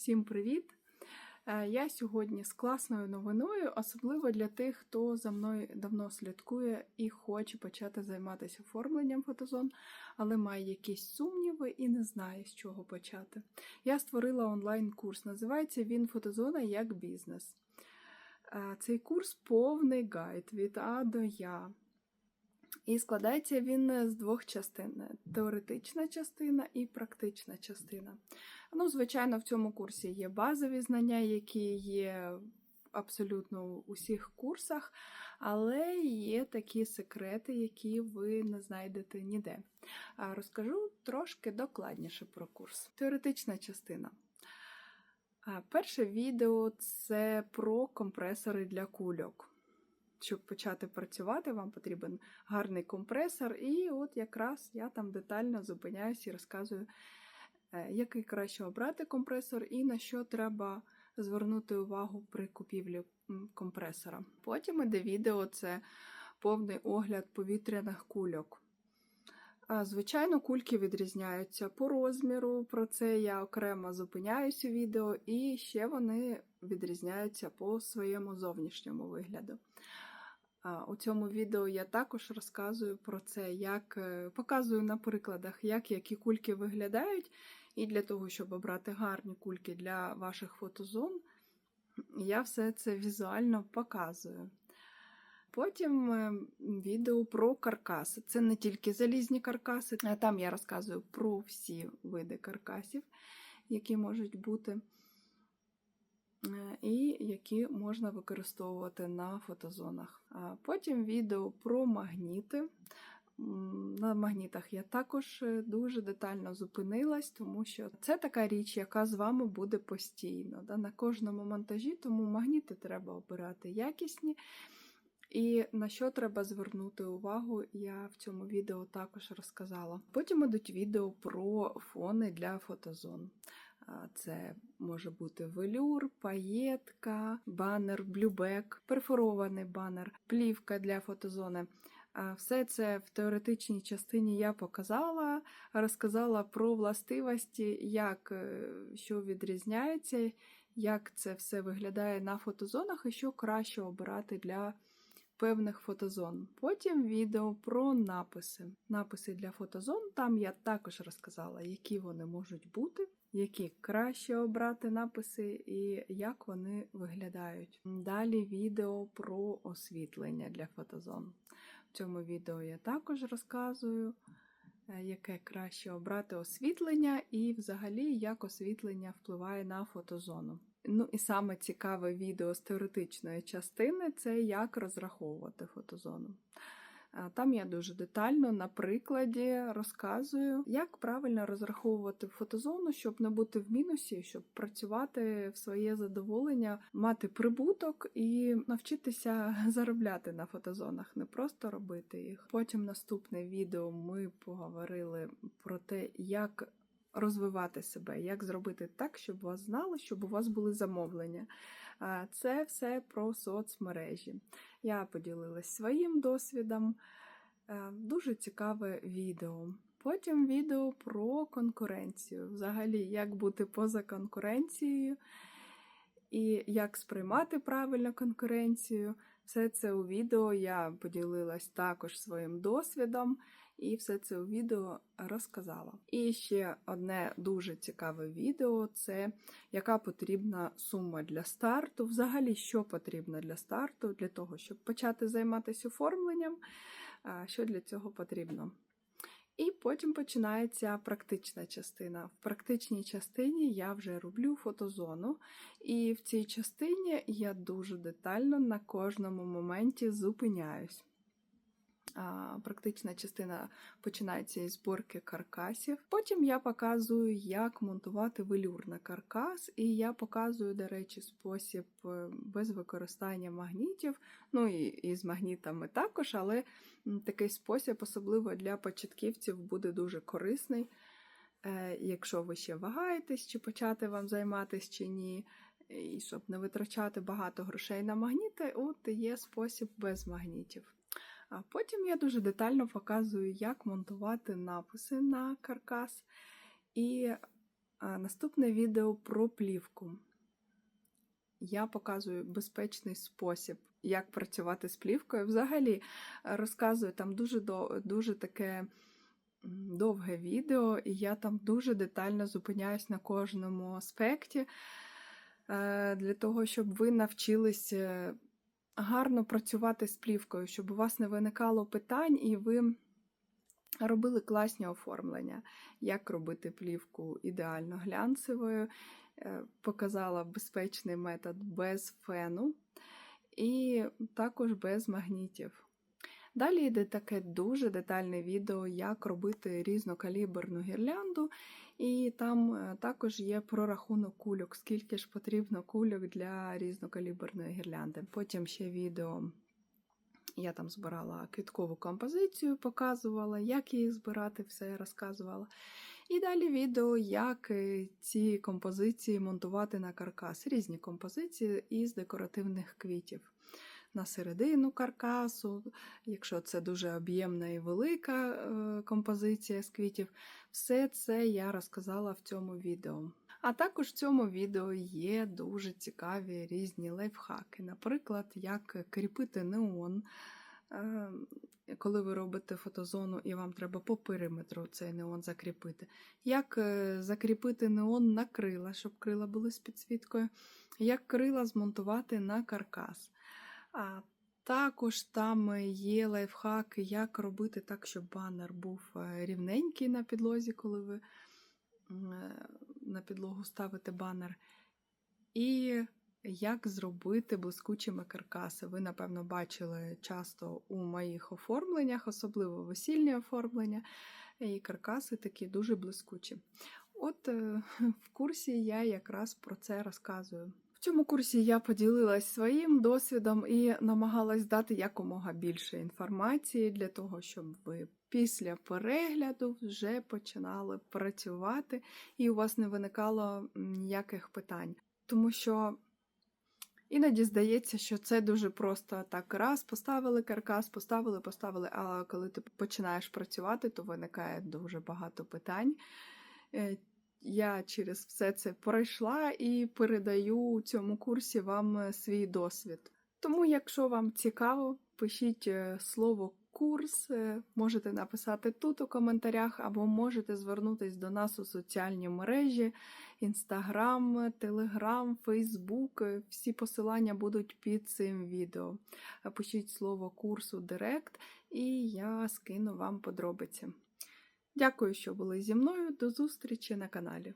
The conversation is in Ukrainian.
Всім привіт! Е, Я сьогодні з класною новиною, особливо для тих, хто за мною давно слідкує і хоче почати займатися оформленням фотозон, але має якісь сумніви і не знає, з чого почати. Я створила онлайн-курс, називається він Фотозона як бізнес. Е, Цей курс повний гайд від А до Я. І складається він з двох частин: теоретична частина і практична частина. Ну, звичайно, в цьому курсі є базові знання, які є абсолютно усіх курсах, але є такі секрети, які ви не знайдете ніде. Розкажу трошки докладніше про курс. Теоретична частина. Перше відео це про компресори для кульок. Щоб почати працювати, вам потрібен гарний компресор, і от якраз я там детально зупиняюся і розказую, е, який краще обрати компресор і на що треба звернути увагу при купівлі компресора. Потім іде відео це повний огляд повітряних кульок. Звичайно, кульки відрізняються по розміру, про це я окремо зупиняюсь у відео, і ще вони відрізняються по своєму зовнішньому вигляду. У цьому відео я також розказую про це, як е, показую на прикладах, як які кульки виглядають. І для того, щоб обрати гарні кульки для ваших фотозон, я все це візуально показую. Потім е, відео про каркаси. Це не тільки залізні каркаси, а там я розказую про всі види каркасів, які можуть бути, і які можна використовувати на фотозонах. Потім відео про магніти. На магнітах я також е, дуже детально зупинилась, тому що це така річ, яка з вами буде постійно. Да? На кожному монтажі, тому магніти треба обирати якісні. І на що треба звернути увагу, я в цьому відео також розказала. Потім ідуть відео про фони для фотозон. Це може бути велюр, паєтка, банер, блюбек, перфорований банер, плівка для фотозони. Все це в теоретичній частині я показала, розказала про властивості, як е, що відрізняється, як це все виглядає на фотозонах і що краще обирати для певних фотозон. Потім відео про написи. Написи для фотозон. Там я також розказала, які вони можуть бути, які краще обрати написи і як вони виглядають. Далі відео про освітлення для фотозон. В цьому відео я також розказую. е, Яке краще обрати освітлення, і взагалі як освітлення впливає на фотозону. Ну і саме цікаве відео з теоретичної частини це як розраховувати фотозону. Там я дуже детально на прикладі розказую, як правильно розраховувати фотозону, щоб не бути в мінусі, щоб працювати в своє задоволення, мати прибуток і навчитися заробляти на фотозонах, не просто робити їх. Потім наступне відео ми поговорили про те, як розвивати себе, як зробити так, щоб вас знали, щоб у вас були замовлення. Це все про соцмережі. Я поділилась своїм досвідом. Е, Дуже цікаве відео. Потім відео про конкуренцію. Взагалі, як бути поза конкуренцією і як сприймати правильно конкуренцію. Все це у відео я поділилась також своїм досвідом, і все це у відео розказала. І ще одне дуже цікаве відео це яка потрібна сума для старту. Взагалі, що потрібно для старту, для того, щоб почати займатися оформленням, що для цього потрібно. І потім починається практична частина. В практичній частині я вже роблю фотозону, і в цій частині я дуже детально на кожному моменті зупиняюсь. Практична частина починається із зборки каркасів. Потім я показую, як монтувати велюр на каркас, і я показую, до речі, спосіб е, без використання магнітів. Ну і, і з магнітами також, але такий спосіб, особливо для початківців, буде дуже корисний. Е, Якщо ви ще вагаєтесь, чи почати вам займатися чи ні, і щоб не витрачати багато грошей на магніти, от є спосіб без магнітів. А потім я дуже детально показую, як монтувати написи на каркас. І Наступне відео про плівку. Я показую безпечний спосіб, як працювати з плівкою. Взагалі е, розказую там дуже, дуже таке довге відео, і я там дуже детально зупиняюсь на кожному аспекті е, для того, щоб ви навчилися гарно працювати з плівкою, щоб у вас не виникало питань і ви робили класні оформлення, як робити плівку ідеально глянцевою. Е, Показала безпечний метод без фену і також без магнітів. Далі йде таке дуже детальне відео, як робити різнокаліберну гірлянду, і там е, також є прорахунок кульок, скільки ж потрібно кульок для різнокаліберної гірлянди. Потім ще відео я там збирала квіткову композицію, показувала, як її збирати, все розказувала. І далі відео, як е, ці композиції монтувати на каркас. Різні композиції із декоративних квітів. На середину каркасу, якщо це дуже об'ємна і велика е, композиція з квітів, все це я розказала в цьому відео. А також в цьому відео є дуже цікаві різні лайфхаки. Наприклад, як кріпити неон. Е, Коли ви робите фотозону і вам треба по периметру цей неон закріпити. Як е, закріпити неон на крила, щоб крила були з підсвіткою, як крила змонтувати на каркас. А також там є лайфхак, як робити так, щоб банер був е, рівненький на підлозі, коли ви е, на підлогу ставите банер. І як зробити блискучими каркаси. Ви, напевно, бачили часто у моїх оформленнях, особливо весільні оформлення, і каркаси такі дуже блискучі. От е, в курсі я якраз про це розказую. В цьому курсі я поділилась своїм досвідом і намагалась дати якомога більше інформації для того, щоб ви після перегляду вже починали працювати і у вас не виникало ніяких питань. Тому що іноді здається, що це дуже просто так раз, поставили каркас, поставили, поставили, а коли ти починаєш працювати, то виникає дуже багато питань. Я через все це пройшла і передаю у цьому курсі вам е, свій досвід. Тому, якщо вам цікаво, пишіть е, слово курс, е, можете написати тут у коментарях, або можете звернутись до нас у соціальні мережі, Телеграм, Фейсбук. Е, Всі посилання будуть під цим відео. Пишіть слово курсу Директ, і я скину вам подробиці. Дякую, що були зі мною. До зустрічі на каналі.